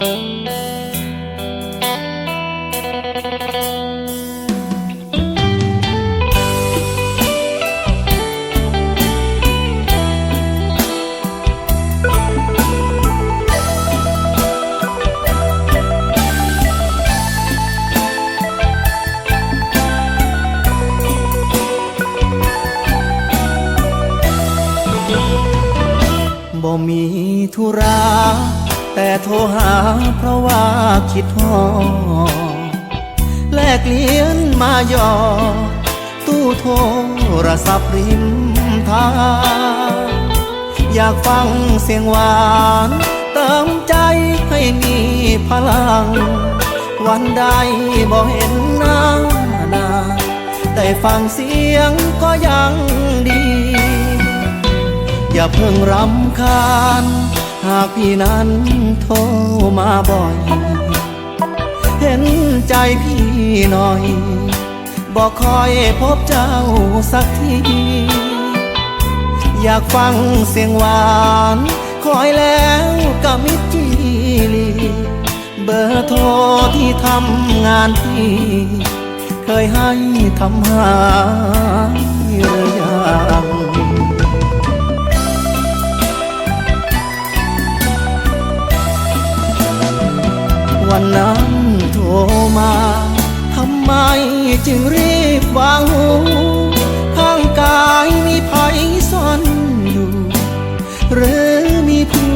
บ่มีธุระ แต่โทรหาเพราะว่าคิดฮอแลกเลี้ยนมาหยอดตู้โทรศัพท์ริมทางอยากฟังเสียงหวานเติมใจให้มีพลัง วันใดบ่เห็นหน้าหนาได้ฟังเสียงก็ยังดี อย่าเพิ่งรำคาญ หากพี่นั้นโทรมาบ่อย เห็นใจพี่หน่อย บอกคอยพบเจ้าสักที อยากฟังเสียงหวาน คอยแล้วกับมิตรจีลีเบอร์โทรที่ทำงานพี่ เคยให้ทำหายหรือยัง วันนั้นโทรมาทำไมจึงรีบวางหูข้างกายมีภัยซ่อนอยู่ หรือมีผู้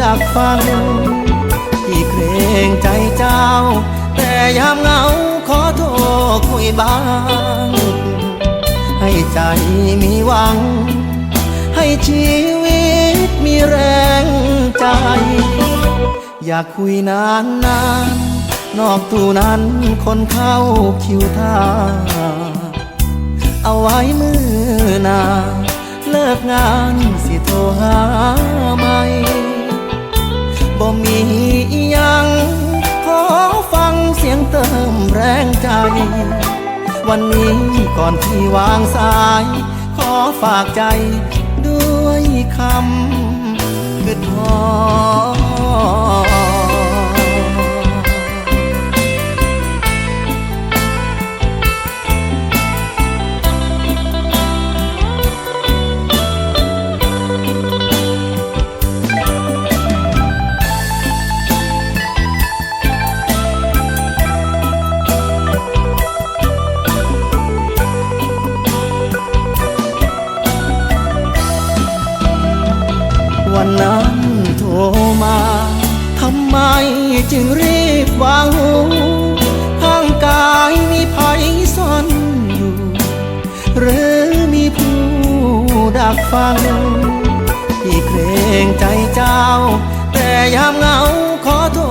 ดักฟัง ที่เกรงใจเจ้า แต่ยามเหงาขอโทรคุยบ้าง ให้ใจมีหวัง ให้ชีวิตมีแรงใจ อยากคุยนานนานนอกตู้นั้นคนเข้าคิวท่า เอาไว้มือหนาเลิกงานสิโทรหาไหมบ่มีอยังขอฟังเสียงเติมแรงใจ วันนี้ก่อนที่วางสาย ขอฝากใจด้วยคำ คือทอ วันนั้นโทรมาทำไมจึงรีบวางหูข้างกายมีภัยซ่อนอยู่ หรือมีผู้ดักฟัง ที่เกรงใจเจ้า แต่ยามเหงาขอโทร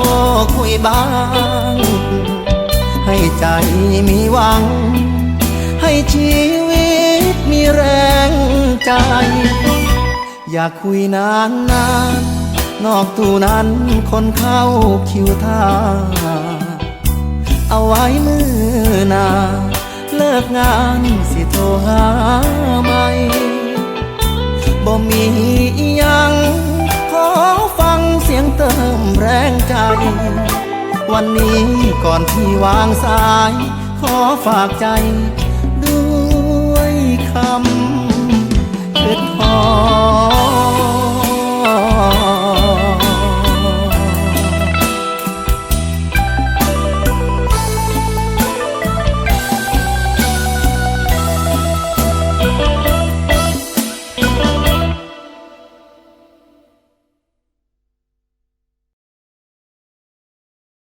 คุยบ้าง ให้ใจมีหวัง ให้ชีวิตมีแรงใจ อยากคุยนานนานนอกตู้นั้นคนเข้าคิวท่า เอาไว้มือนาเลิกงานสิโทรหาไหมบ่มียังขอฟังเสียงเติมแรงใจ วันนี้ก่อนที่วางสาย ขอฝากใจ